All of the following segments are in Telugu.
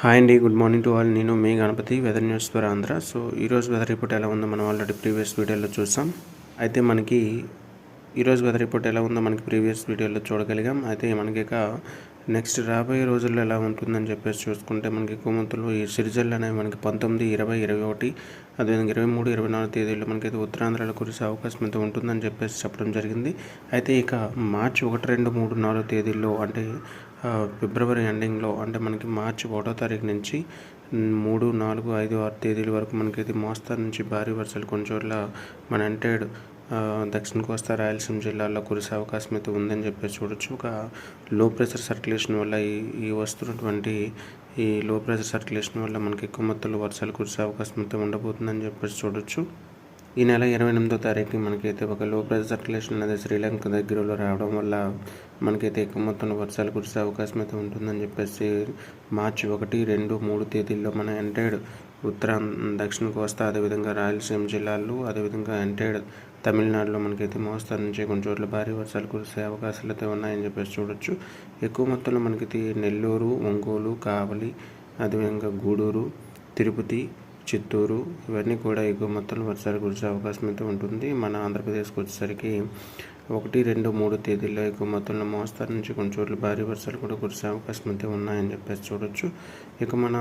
హాయ్ అండి గుడ్ మార్నింగ్ టు ఆల్ నేను మీ గణపతి వెదర్ న్యూస్ ద్వారా ఆంధ్ర. సో ఈరోజు వెదర్ రిపోర్ట్ ఎలా ఉందో మనం ఆల్రెడీ ప్రీవియస్ వీడియోలో చూసాం. అయితే మనకి ఈరోజు వెదర్ రిపోర్ట్ ఎలా ఉందో మనకి ప్రీవియస్ వీడియోలో చూడగలిగాం. అయితే మనకి ఇక నెక్స్ట్ రాబోయే రోజుల్లో ఎలా ఉంటుందని చెప్పేసి చూసుకుంటే మనకి కుమంతులు ఈ సిరిజల్లు అనేవి మనకి పంతొమ్మిది ఇరవై ఇరవై ఒకటి అదేవిధంగా ఇరవై మూడు ఇరవై నాలుగు తేదీల్లో మనకైతే ఉత్తరాంధ్రలో కురిసే అవకాశం అయితే ఉంటుందని చెప్పేసి చెప్పడం జరిగింది. అయితే ఇక మార్చి ఒకటి రెండు మూడు నాలుగు తేదీల్లో అంటే ఫిబ్రవరి ఎండింగ్లో అంటే మనకి మార్చి ఒకటో తారీఖు నుంచి మూడు నాలుగు ఐదు ఆరు తేదీల వరకు మనకైతే మోస్తరు నుంచి భారీ వర్షాలు కొన్ని చోట్ల మన ఎంటైడ్ దక్షిణ కోస్తా రాయలసీమ జిల్లాల్లో కురిసే అవకాశం అయితే ఉందని చెప్పేసి చూడొచ్చు. ఒక లో ప్రెషర్ సర్క్యులేషన్ వల్ల ఈ ఈ వస్తున్నటువంటి ఈ లో ప్రెషర్ సర్క్యులేషన్ వల్ల మనకి ఎక్కువ మొత్తంలో వర్షాలు కురిసే అవకాశం అయితే ఉండబోతుందని చెప్పేసి చూడొచ్చు. ఈ నెల ఇరవై ఎనిమిదో తారీఖు మనకైతే ఒక లో ప్రెషర్ సర్క్యులేషన్ అనేది శ్రీలంక దగ్గరలో రావడం వల్ల మనకైతే ఎక్కువ మొత్తంలో వర్షాలు కురిసే అవకాశం అయితే ఉంటుందని చెప్పేసి మార్చి ఒకటి రెండు మూడు తేదీల్లో మన ఎంటైడ్ ఉత్తర దక్షిణ కోస్తా అదేవిధంగా రాయలసీమ జిల్లాల్లో అదేవిధంగా ఎంటైడ్ తమిళనాడులో మనకైతే మోస్తారు నుంచి కొన్ని చోట్ల భారీ వర్షాలు కురిసే అవకాశాలు అయితే ఉన్నాయని చెప్పేసి చూడొచ్చు. ఎక్కువ మొత్తంలో మనకి నెల్లూరు ఒంగోలు కావలి అదేవిధంగా గూడూరు తిరుపతి చిత్తూరు ఇవన్నీ కూడా ఎక్కువ మొత్తంలో వర్షాలు కురిసే అవకాశం అయితే ఉంటుంది. మన ఆంధ్రప్రదేశ్కి వచ్చేసరికి ఒకటి రెండు మూడు తేదీల్లో ఎక్కువ మొత్తంలో మోస్తారు నుంచి కొన్ని చోట్ల భారీ వర్షాలు కూడా కురిసే అవకాశం అయితే ఉన్నాయని చెప్పేసి చూడొచ్చు. ఇక మన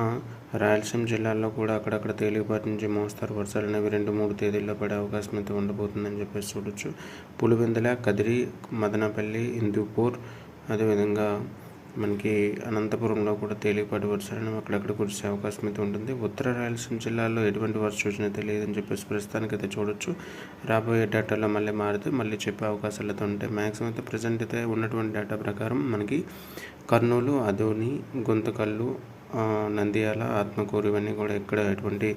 రాయలసీమ జిల్లాల్లో కూడా అక్కడక్కడ తేలికపాటి నుంచి మోస్తారు వర్షాలు అనేవి రెండు మూడు తేదీల్లో పడే అవకాశం అయితే ఉండబోతుందని చెప్పేసి చూడొచ్చు. పులివెందుల కదిరి మదనపల్లి హిందూపూర్ అదేవిధంగా మనకి అనంతపురంలో కూడా తేలికపాటి వర్షాలను అక్కడక్కడ కురిసే అవకాశం అయితే ఉంటుంది. ఉత్తర రాయలసీమ జిల్లాలో ఎటువంటి వర్ష సూచన అయితే లేదని చెప్పేసి ప్రస్తుతానికి అయితే చూడొచ్చు. రాబోయే డేటాలో మళ్ళీ మారితే మళ్ళీ చెప్పే అవకాశాలు అయితే ఉంటాయి. మ్యాక్సిమం అయితే ప్రజెంట్ అయితే ఉన్నటువంటి డేటా ప్రకారం మనకి కర్నూలు అదోని గొంతకల్లు నంద్యాల ఆత్మకూరు ఇవన్నీ కూడా ఇక్కడ ఎటువంటి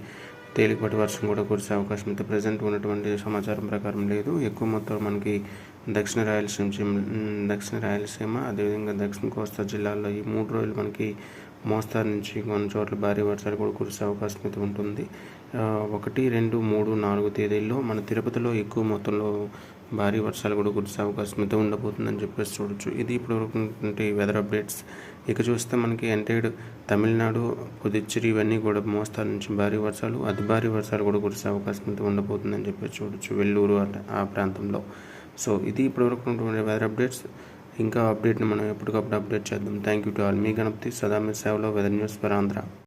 తేలికపాటి వర్షం కూడా కురిసే అవకాశం అయితే ప్రజెంట్ ఉన్నటువంటి సమాచారం ప్రకారం లేదు. ఎక్కువ మొత్తం మనకి దక్షిణ రాయలసీమ దక్షిణ రాయలసీమ అదేవిధంగా దక్షిణ కోస్తా జిల్లాల్లో ఈ మూడు రోజులు మనకి మోస్తారు నుంచి కొన్ని చోట్ల భారీ వర్షాలు కూడా కురిసే అవకాశం అయితే ఉంటుంది. ఒకటి రెండు మూడు నాలుగు తేదీల్లో మన తిరుపతిలో ఎక్కువ మొత్తంలో భారీ వర్షాలు కూడా కురిసే అవకాశం అయితే ఉండబోతుందని చెప్పేసి చూడొచ్చు. ఇది ఇప్పుడు ఉన్నటువంటి వెదర్ అప్డేట్స్ ఇక చూస్తే మనకి ఎంటైడ్ తమిళనాడు పుదుచ్చేరి ఇవన్నీ కూడా మోస్తారు నుంచి భారీ వర్షాలు అతి భారీ వర్షాలు కూడా కురిసే అవకాశం అయితే ఉండబోతుందని చెప్పేసి చూడొచ్చు. వెల్లూరు అంటే ఆ ప్రాంతంలో. సో ఇది ఇప్పటివరకు ఉన్నటువంటి వెదర్ అప్డేట్స్ ఇంకా అప్డేట్ని మనం ఎప్పటికప్పుడు అప్డేట్ చేద్దాం. థ్యాంక్ యూ టు ఆల్ మీ గణపతి సదా మీ సేవలో వెదర్ న్యూస్ ఫర్ ఆంధ్ర